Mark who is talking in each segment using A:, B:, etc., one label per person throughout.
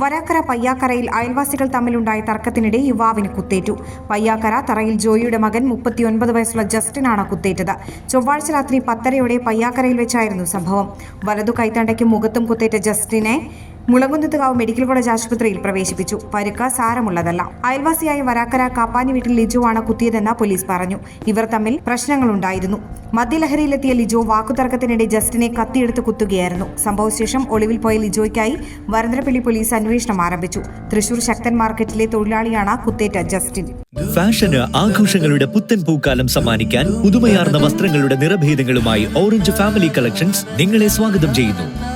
A: വരാക്കര പയ്യാക്കരയിൽ അയൽവാസികൾ തമ്മിലുണ്ടായ തർക്കത്തിനിടെ യുവാവിന് കുത്തേറ്റു. പയ്യാക്കര തറയിൽ ജോയിയുടെ മകൻ മുപ്പത്തിയൊൻപത് വയസ്സുള്ള ജസ്റ്റിനാണ് കുത്തേറ്റത്. ചൊവ്വാഴ്ച രാത്രി പത്തരയോടെ പയ്യാക്കരയിൽ വെച്ചായിരുന്നു സംഭവം. വലതു കൈത്തണ്ടയ്ക്കും മുഖത്തും കുത്തേറ്റ ജസ്റ്റിനെ മുളങ്കുന്നത്തുകാവ് മെഡിക്കൽ കോളേജ് ആശുപത്രിയിൽ പ്രവേശിപ്പിച്ചു. പരുക്ക് സാരമുള്ളതല്ല. അയൽവാസിയായ വരാക്കര കാപ്പാനി വീട്ടിൽ ലിജുവാണ് കുത്തിയതെന്ന് പോലീസ് പറഞ്ഞു. ഇവർ തമ്മിൽ പ്രശ്നങ്ങളുണ്ടായിരുന്നു. മദ്യലഹരിയിലെത്തിയ ലിജോ വാക്കുതർക്കത്തിനിടെ ജസ്റ്റിനെ കത്തിയെടുത്ത് കുത്തുകയായിരുന്നു. സംഭവശേഷം ഒളിവിൽ പോയ ലിജോയ്ക്കായി വരന്തരപ്പള്ളി പോലീസ് അന്വേഷണം ആരംഭിച്ചു. തൃശൂർ ശക്തൻ മാർക്കറ്റിലെ തൊഴിലാളിയാണ് കുത്തേറ്റ ജസ്റ്റിൻ.
B: ഫാഷന് ആഘോഷങ്ങളുടെ പുത്തൻ പൂക്കാലം സമ്മാനിക്കാൻ പുതുമയാർന്ന വസ്ത്രങ്ങളുടെ നിറഭേദങ്ങളുമായി ഓറഞ്ച് ഫാമിലി കളക്ഷൻസ് നിങ്ങളെ സ്വാഗതം ചെയ്യുന്നു.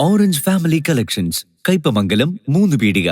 B: Orange Family Collections Kaipamangalam മൂന്ന് പീടിക.